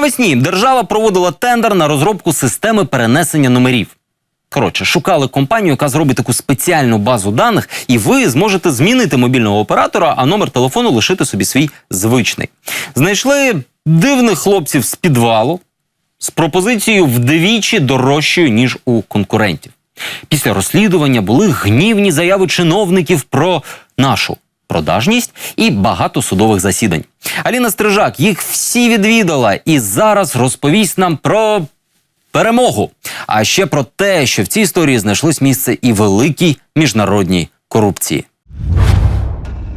Навесні держава проводила тендер на розробку системи перенесення номерів. Коротше, шукали компанію, яка зробить таку спеціальну базу даних, і ви зможете змінити мобільного оператора, а номер телефону лишити собі свій звичний. Знайшли дивних хлопців з підвалу з пропозицією вдвічі дорожчою, ніж у конкурентів. Після розслідування були гнівні заяви чиновників про нашу продажність і багато судових засідань. Аліна Стрижак їх всі відвідала і зараз розповість нам про перемогу. А ще про те, що в цій історії знайшлось місце і великій міжнародній корупції.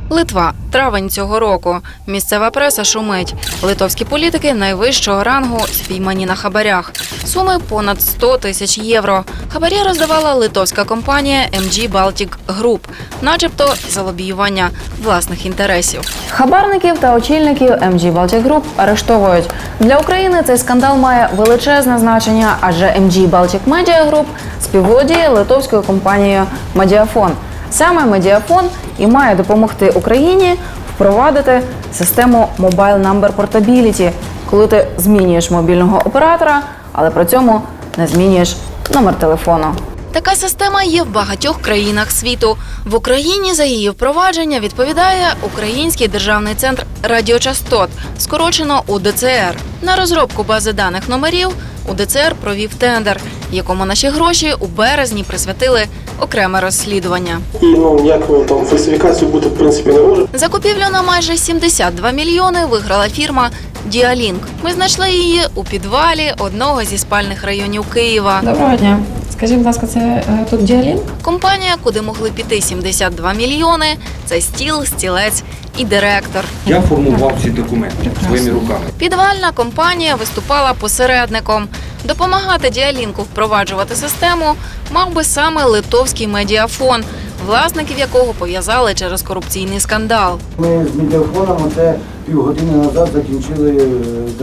Литва, травень цього року. Місцева преса шумить. Литовські політики найвищого рангу спіймані на хабарях. Суми понад 100 тисяч євро. Хабарі роздавала литовська компанія MG Baltic Group, начебто за лобіювання власних інтересів. Хабарників та очільників MG Baltic Group арештовують. Для України цей скандал має величезне значення, адже MG Baltic Media Group співволодіє литовською компанією Медіафон. Саме Медіафон і має допомогти Україні впровадити систему Mobile Number Portability, коли ти змінюєш мобільного оператора, але при цьому не змінюєш номер телефону. Така система є в багатьох країнах світу. В Україні за її впровадження відповідає Український державний центр радіочастот, скорочено УДЦР. На розробку бази даних номерів УДЦР провів тендер, якому наші гроші у березні присвятили окреме розслідування. І ну ніякого там фальсифікацію бути в принципі не може. Закупівлю на майже 72 мільйони виграла фірма Діалінк. Ми знайшли її у підвалі одного зі спальних районів Києва. Доброго дня. Скажіть, будь ласка, це е, тут діалін? Компанія, куди могли піти 72 мільйони, це стіл, стілець і директор. Я формував ці документи своїми руками. Підвальна компанія виступала посередником. Допомагати діалінку впроваджувати систему мав би саме литовський медіафон, власників якого пов'язали через корупційний скандал. Ми з медіафоном оце півгодини назад закінчили е, з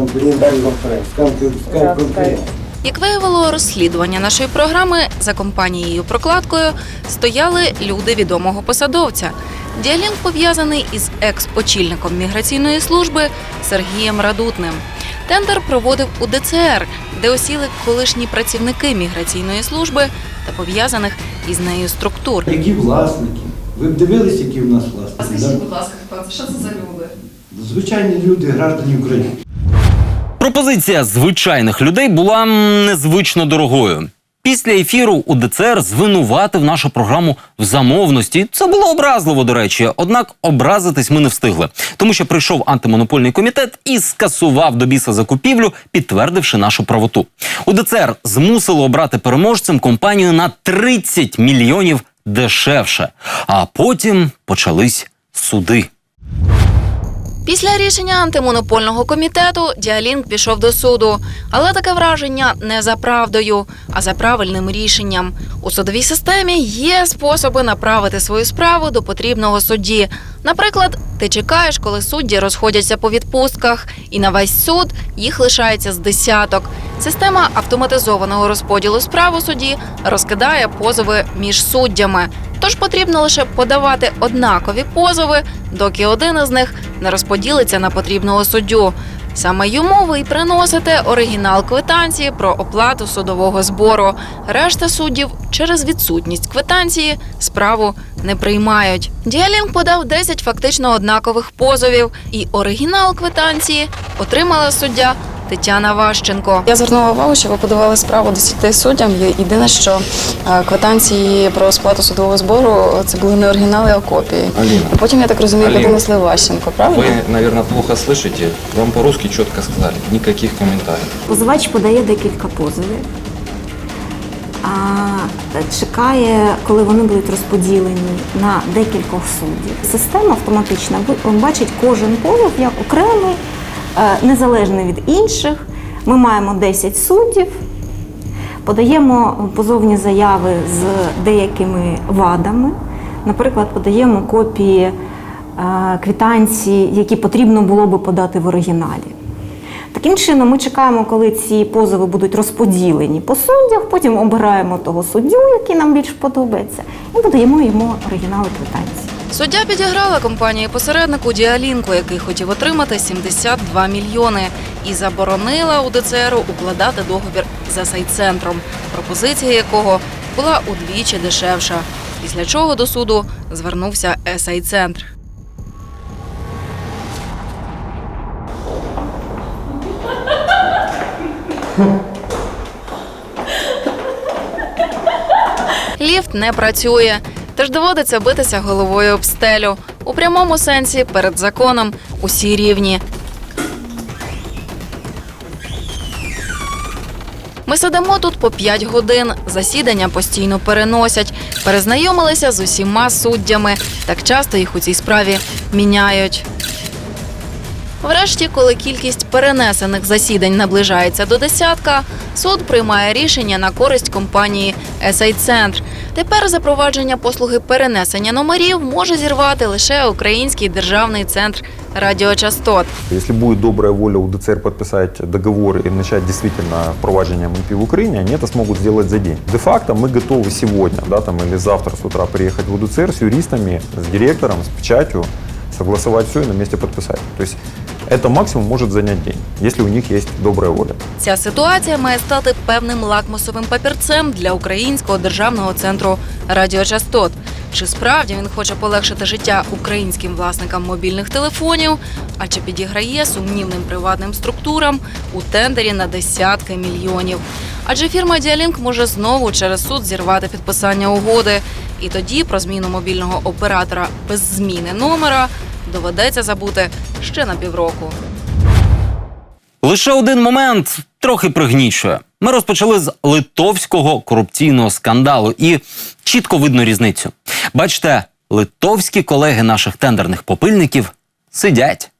конференц, конференц. Як виявило розслідування нашої програми за компанією прокладкою стояли люди відомого посадовця. Діалінг пов'язаний із екс-очільником міграційної служби Сергієм Радутним. Тендер проводив у ДЦР, де осіли колишні працівники міграційної служби та пов'язаних із нею структур. Які власники? Ви б дивились, які в нас власники? да? будь ласка? Що це за люди? Звичайні люди, граждані України. Пропозиція звичайних людей була незвично дорогою. Після ефіру УДЦР звинуватив нашу програму в замовності. Це було образливо, до речі. Однак образитись ми не встигли, тому що прийшов антимонопольний комітет і скасував до біса закупівлю, підтвердивши нашу правоту. УДЦР змусило обрати переможцем компанію на 30 мільйонів дешевше. А потім почались суди. Після рішення антимонопольного комітету Діалінк пішов до суду, але таке враження не за правдою, а за правильним рішенням. У судовій системі є способи направити свою справу до потрібного судді. Наприклад, ти чекаєш, коли судді розходяться по відпустках, і на весь суд їх лишається з десяток. Система автоматизованого розподілу справ у суді розкидає позови між суддями. Тож потрібно лише подавати однакові позови, доки один із них не розподілиться на потрібного суддю. Саме йому ви й приносите оригінал квитанції про оплату судового збору. Решта суддів через відсутність квитанції справу не приймають. Діалінг подав 10 фактично однакових позовів, і оригінал квитанції отримала суддя Тетяна Ващенко. Я звернула увагу, що ви подавали справу 10 суддям. Єдине, що е, квитанції про сплату судового збору це були не оригінали, а копії. Аліна. Потім, я так розумію, Аліна. подонесли Ващенко, правильно? Вы, наверное, плохо слышите. Вам по-русски четко сказали. Никаких комментариев. Позивач подає декілька позовів, а чекає, коли вони будуть розподілені на декількох суддів. Система автоматично бачить кожен позов як окремий, е, незалежний від інших. Ми маємо 10 суддів, подаємо позовні заяви з деякими вадами. Наприклад, подаємо копії е, квитанції, які потрібно було би подати в оригіналі. Таким чином, ми чекаємо, коли ці позови будуть розподілені по суддях, потім обираємо того суддю, який нам більш подобається, і подаємо йому оригінали квитанції. Суддя підіграла компанії посереднику Діалінку, який хотів отримати 72 мільйони, і заборонила у ДЦРу укладати договір за сайт-центром, пропозиція якого була удвічі дешевша. Після чого до суду звернувся ЕСАЙ-центр. Ліфт не працює, тож доводиться битися головою об стелю. У прямому сенсі перед законом усі рівні. Ми сидимо тут по 5 годин. Засідання постійно переносять. Перезнайомилися з усіма суддями. Так часто їх у цій справі міняють. Врешті, коли кількість перенесених засідань наближається до десятка, суд приймає рішення на користь компанії «Есей Центр». Тепер запровадження послуги перенесення номерів може зірвати лише Український державний центр радіочастот. Если будет добрая воля у ДЦР подписать договор и начать действительно впроваджение МП в Украине, они это смогут сделать за день. Де-факто мы готовы сегодня да, там, или завтра с утра приехать в УДЦР с юристами, с директором, с печатью, согласовать все и на месте подписать. То есть это максимум может занять день, если у них есть добрая воля. Ця ситуація має стати певним лакмусовим папірцем для Українського державного центру радіочастот. Чи справді він хоче полегшити життя українським власникам мобільних телефонів, а чи підіграє сумнівним приватним структурам у тендері на десятки мільйонів? Адже фірма Діалінк може знову через суд зірвати підписання угоди, і тоді про зміну мобільного оператора без зміни номера доведеться забути ще на півроку. Лише один момент трохи пригнічує. Ми розпочали з литовського корупційного скандалу, і чітко видно різницю. Бачите, литовські колеги наших тендерних попильників сидять.